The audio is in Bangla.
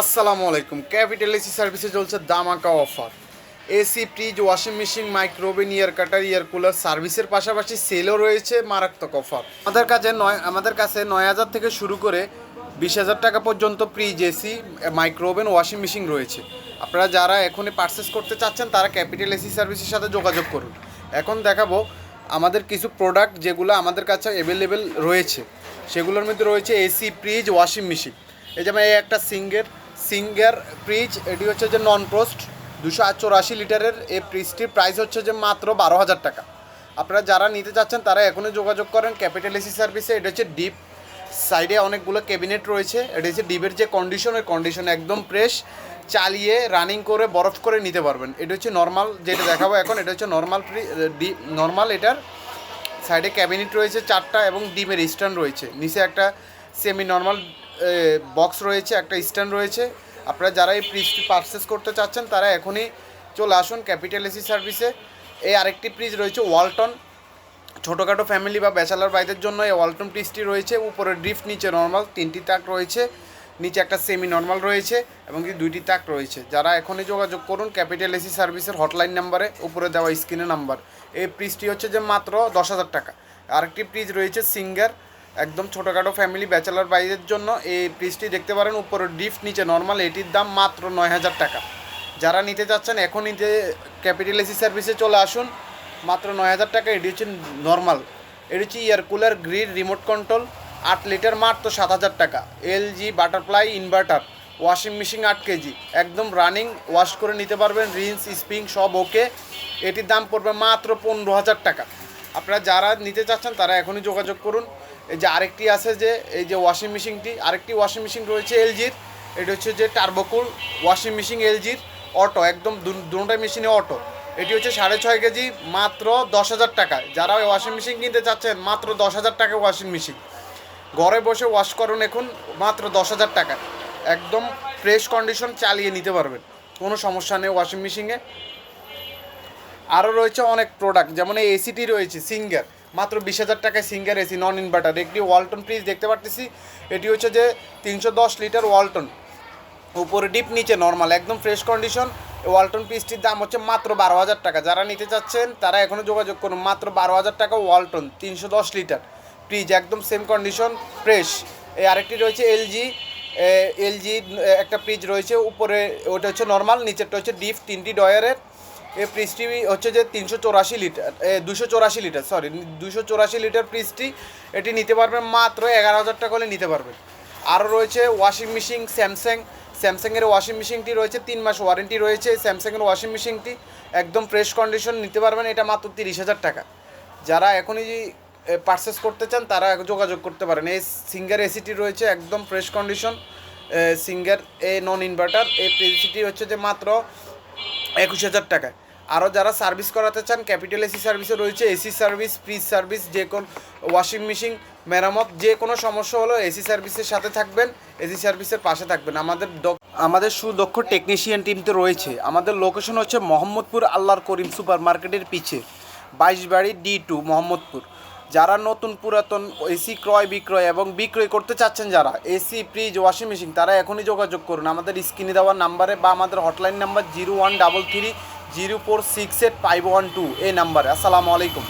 আসসালামু আলাইকুম। ক্যাপিটাল এসি সার্ভিসে চলছে দামাকা offer AC fridge washing machine micro oven air cutter air cooler সার্ভিসের পাশাপাশি সেলও রয়েছে মারাত্মক অফার আমাদের কাছে নয় আমাদের কাছে নয় হাজার থেকে শুরু করে বিশ হাজার টাকা পর্যন্ত fridge AC micro oven washing machine রয়েছে। আপনারা যারা এখনই পারচেস করতে চাচ্ছেন, তারা ক্যাপিটাল এসি সার্ভিসের সাথে যোগাযোগ করুন। এখন দেখাবো আমাদের কিছু প্রোডাক্ট যেগুলো আমাদের কাছে অ্যাভেলেবেল রয়েছে। সেগুলোর মধ্যে রয়েছে এসি ফ্রিজ ওয়াশিং মেশিন এই যেমন এই একটা সিঙ্গের সিঙ্গার ফ্রিজ, এটি হচ্ছে যে নন পোস্ট দুশো চৌরাশি লিটারের এই ফ্রিজটির প্রাইস হচ্ছে যে মাত্র বারো হাজার টাকা। আপনারা যারা নিতে চাচ্ছেন, তারা এখনই যোগাযোগ করেন ক্যাপিটাল এসি সার্ভিসে, এটা হচ্ছে ডিপ সাইডে অনেকগুলো ক্যাবিনেট রয়েছে, এটা হচ্ছে ডিপের যে কন্ডিশন ওই কন্ডিশন একদম ফ্রেশ চালিয়ে রানিং করে, বরফ করে নিতে পারবেন। এটা হচ্ছে নর্মাল যেটা দেখাবো এখন, এটা হচ্ছে নর্মাল ডিপ নর্মাল এটার সাইডে ক্যাবিনেট রয়েছে চারটা এবং ডিমের স্ট্যান্ড রয়েছে। নিচে একটা সেমি নর্মাল বক্স রয়েছে, একটা স্ট্যান্ড রয়েছে। আপনারা যারা এই ফ্রিজটি পারচেস করতে চাচ্ছেন, তারা এখনই চলে আসুন ক্যাপিটাল এসি সার্ভিসে এই আরেকটি ফ্রিজ রয়েছে ওয়ালটন ছোটোখাটো ফ্যামিলি বা ব্যাচেলার বাইদের জন্য এই ওয়ালটন ফ্রিজটি রয়েছে। উপরে ড্রিফট নিচে নর্মাল তিনটি তাক রয়েছে। নিচে একটা সেমি নর্মাল রয়েছে এবং কি দুইটি তাক রয়েছে। যারা এখনই যোগাযোগ করুন ক্যাপিটাল এসি সার্ভিসের হটলাইন নাম্বারে উপরে দেওয়া স্ক্রিনে নাম্বার এই ফ্রিজটি হচ্ছে যে মাত্র দশ হাজার টাকা। আরেকটি ফ্রিজ রয়েছে সিঙ্গার একদম ছোটোখাটো ফ্যামিলি ব্যাচেলার বাইদের জন্য এই ফ্রিজটি দেখতে পারেন, উপরে ডিফট নিচে নর্মাল এটির দাম মাত্র নয় হাজার টাকা। যারা নিতে চাচ্ছেন এখন নিতে ক্যাপিটাল এসি সার্ভিসে চলে আসুন, মাত্র নয় হাজার টাকা। এটি হচ্ছে নর্মাল এটি হচ্ছে air cooler grid remote control আট লিটার মাত্র সাত হাজার টাকা। LG butterfly inverter washing machine আট কেজি। একদম রানিং ওয়াশ করে নিতে পারবেন রিন্স স্প্রিং সব ওকে এটির দাম পড়বে মাত্র পনেরো হাজার টাকা। আপনারা যারা নিতে চাচ্ছেন, তারা এখনই যোগাযোগ করুন। এই যে আরেকটি আছে যে, এই যে ওয়াশিং মেশিনটি আরেকটি ওয়াশিং মেশিন রয়েছে এলজির এটা হচ্ছে যে টার্বোকুল ওয়াশিং মেশিন এলজির অটো একদম দুটাই মেশিনে অটো এটি হচ্ছে সাড়ে ছয় কেজি, মাত্র দশ হাজার টাকায় যারা ওই ওয়াশিং মেশিন কিনতে চাচ্ছেন, মাত্র দশ হাজার টাকা ওয়াশিং মেশিন ঘরে বসে ওয়াশ করুন এখন, মাত্র দশ হাজার টাকা। একদম ফ্রেশ কন্ডিশন চালিয়ে নিতে পারবেন। কোনো সমস্যা নেই ওয়াশিং মেশিনে আরও রয়েছে অনেক প্রোডাক্ট যেমন এই এসিটি রয়েছে সিঙ্গার মাত্র বিশ হাজার টাকায় সিঙ্গার এসি নন ইনভার্টার একটি ওয়ালটন ফ্রিজ দেখতে পারতেছি। এটি হচ্ছে যে তিনশো দশ লিটার ওয়ালটন উপরে ডিপ নিচে নর্মাল একদম ফ্রেশ কন্ডিশন ওয়ালটন পিসটির দাম হচ্ছে মাত্র বারো হাজার টাকা। যারা নিতে চাচ্ছেন, তারা এখনও যোগাযোগ করুন। মাত্র বারো হাজার টাকা ওয়ালটন তিনশো দশ লিটার। ফ্রিজ একদম সেম কন্ডিশন ফ্রেশ এই আরেকটি রয়েছে এলজি এলজি একটা ফ্রিজ রয়েছে। উপরে ওটা হচ্ছে নর্মাল নিচেরটা হচ্ছে ডিপ তিনটি ডয়ারের। এই ফ্রিজটি হচ্ছে যে তিনশো চৌরাশি লিটার দুশো চৌরাশি লিটার সরি দুশো চৌরাশি লিটার ফ্রিজটি এটি নিতে পারবেন মাত্র এগারো হাজার টাকা হলে নিতে পারবেন আরও রয়েছে ওয়াশিং মেশিন, স্যামসাং, স্যামসাংয়ের ওয়াশিং মেশিনটি রয়েছে, তিন মাস ওয়ারেন্টি রয়েছে, স্যামসাংয়ের ওয়াশিং মেশিনটি একদম ফ্রেশ কন্ডিশন নিতে পারবেন, এটা মাত্র তিরিশ হাজার টাকা। যারা এখনই পারচেস করতে চান, তারা যোগাযোগ করতে পারেন। এই সিঙ্গার এসিটি রয়েছে, একদম fresh condition Singer, a non inverter এই এসিটি হচ্ছে যে মাত্র একুশ হাজার টাকায়। আরও যারা সার্ভিস করাতে চান, ক্যাপিটাল এসি সার্ভিসে রয়েছে, এসি সার্ভিস, ফ্রিজ সার্ভিস, যে কোন ওয়াশিং মেশিন, মেরামত, যে কোনো সমস্যা হলো এসি সার্ভিসের সাথে থাকবেন, এসি সার্ভিসের পাশে থাকবেন। আমাদের আমাদের সুদক্ষ টেকনিশিয়ান টিম তো রয়েছে। আমাদের লোকেশন হচ্ছে মোহাম্মদপুর আল্লাহর করিম সুপার মার্কেটের পিছে বাইশ বাড়ি ডি টু, মোহাম্মদপুর। যারা নতুন পুরাতন এসি ক্রয়, বিক্রয় এবং বিক্রয় করতে চাচ্ছেন যারা এসি ফ্রিজ ওয়াশিং মেশিন তারা এখনই যোগাযোগ করুন। আমাদের স্ক্রিনে দেওয়ার নাম্বারে বা আমাদের hotline number zero one double three zero four six eight five one two এই নাম্বারে আসসালামু আলাইকুম।